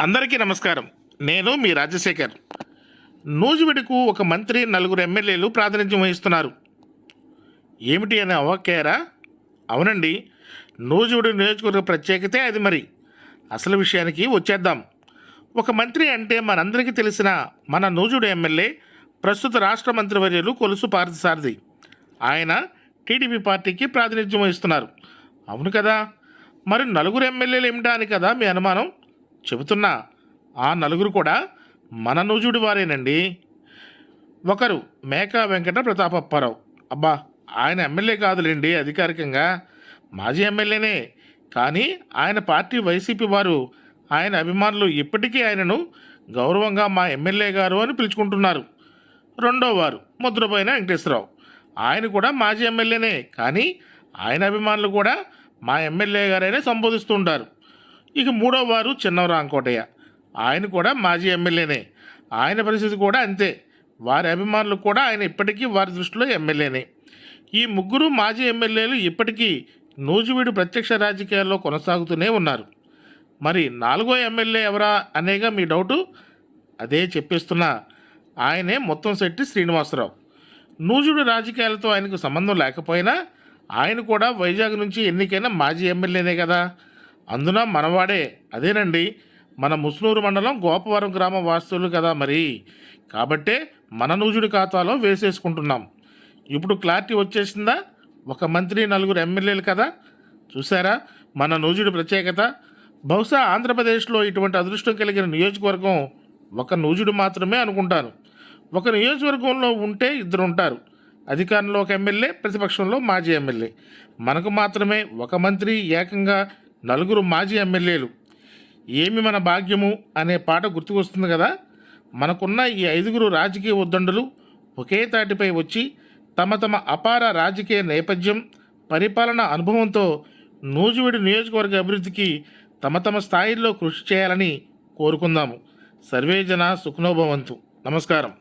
అందరికీ నమస్కారం. నేను మీ రాజశేఖర్. నూజివీడుకు ఒక మంత్రి నలుగురు ఎమ్మెల్యేలు ప్రాతినిధ్యం వహిస్తున్నారు. ఏమిటి అని అవ్వకేరా అవునండి నూజివీడు నియోజకవర్గ ప్రత్యేకతే అది మరి. అసలు విషయానికి వచ్చేద్దాం. ఒక మంత్రి అంటే మనందరికీ తెలిసిన మన నూజుడు ఎమ్మెల్యే ప్రస్తుత రాష్ట్ర మంత్రివర్యులు కొలుసు పార్థసారథి. ఆయన టీడీపీ పార్టీకి ప్రాతినిధ్యం వహిస్తున్నారు. అవును కదా? మరి నలుగురు ఎమ్మెల్యేలు ఏమిటా అని కదా మీ అనుమానం? చెబుతున్నా ఆ నలుగురు కూడా మన నుజుడి వారేనండి. ఒకరు మేకా వెంకట ప్రతాపప్పారావు అబ్బా ఆయన ఎమ్మెల్యే కాదులేండి అధికారికంగా. మాజీ ఎమ్మెల్యేనే. కానీ ఆయన పార్టీ వైసీపీ వారు ఆయన అభిమానులు ఇప్పటికీ ఆయనను గౌరవంగా మా ఎమ్మెల్యే గారు అని పిలుచుకుంటున్నారు. రెండో వారు ముద్రపోయిన వెంకటేశ్వరరావు. ఆయన కూడా మాజీ ఎమ్మెల్యేనే. కానీ ఆయన అభిమానులు కూడా మా ఎమ్మెల్యే గారైనా సంబోధిస్తూ ఉంటారు. ఇక మూడో వారు చిన్నవరాంకోటయ్య ఆయన కూడా మాజీ ఎమ్మెల్యేనే. ఆయన పరిస్థితి కూడా అంతే. వారి అభిమానులు కూడా ఆయన ఇప్పటికీ వారి దృష్టిలో ఎమ్మెల్యేనే. ఈ ముగ్గురు మాజీ ఎమ్మెల్యేలు ఇప్పటికీ నూజివీడు ప్రత్యక్ష రాజకీయాల్లో కొనసాగుతూనే ఉన్నారు. మరి నాలుగో ఎమ్మెల్యే ఎవరా అనేగా మీ డౌటు? అదే చెప్పేస్తున్నా. ఆయనే మొత్తం శెట్టి శ్రీనివాసరావు. నూజుడు రాజకీయాలతో ఆయనకు సంబంధం లేకపోయినా ఆయన కూడా వైజాగ్ నుంచి ఎన్నికైన మాజీ ఎమ్మెల్యేనే కదా. అందున మనవాడే. అదేనండి మన ముస్నూరు మండలం గోపవరం గ్రామ వాస్తువులు కదా మరి. కాబట్టే మన నూజుడి ఖాతాలో వేసేసుకుంటున్నాం. ఇప్పుడు క్లారిటీ వచ్చేసిందా? ఒక మంత్రి నలుగురు ఎమ్మెల్యేలు కదా. చూసారా మన నూజుడి ప్రత్యేకత. బహుశా ఆంధ్రప్రదేశ్లో ఇటువంటి అదృష్టం కలిగిన నియోజకవర్గం ఒక నూజుడు మాత్రమే అనుకుంటాను ఒక నియోజకవర్గంలో ఉంటే ఇద్దరు ఉంటారు అధికారంలో ఒక ఎమ్మెల్యే ప్రతిపక్షంలో మాజీ ఎమ్మెల్యే. మనకు మాత్రమే ఒక మంత్రి ఏకంగా నలుగురు మాజీ ఎమ్మెల్యేలు. ఏమి మన భాగ్యము అనే పాట గుర్తుకొస్తుంది కదా? మనకున్న ఈ ఐదుగురు రాజకీయ ఉద్దండులు ఒకే తాటిపై వచ్చి తమ తమ అపార రాజకీయ నేపథ్యం పరిపాలన అనుభవంతో నూజివీడు నియోజకవర్గ అభివృద్ధికి తమ తమ స్థాయిల్లో కృషి చేయాలని కోరుకుందాము. సర్వేజన సుఖనోభవంతు. నమస్కారం.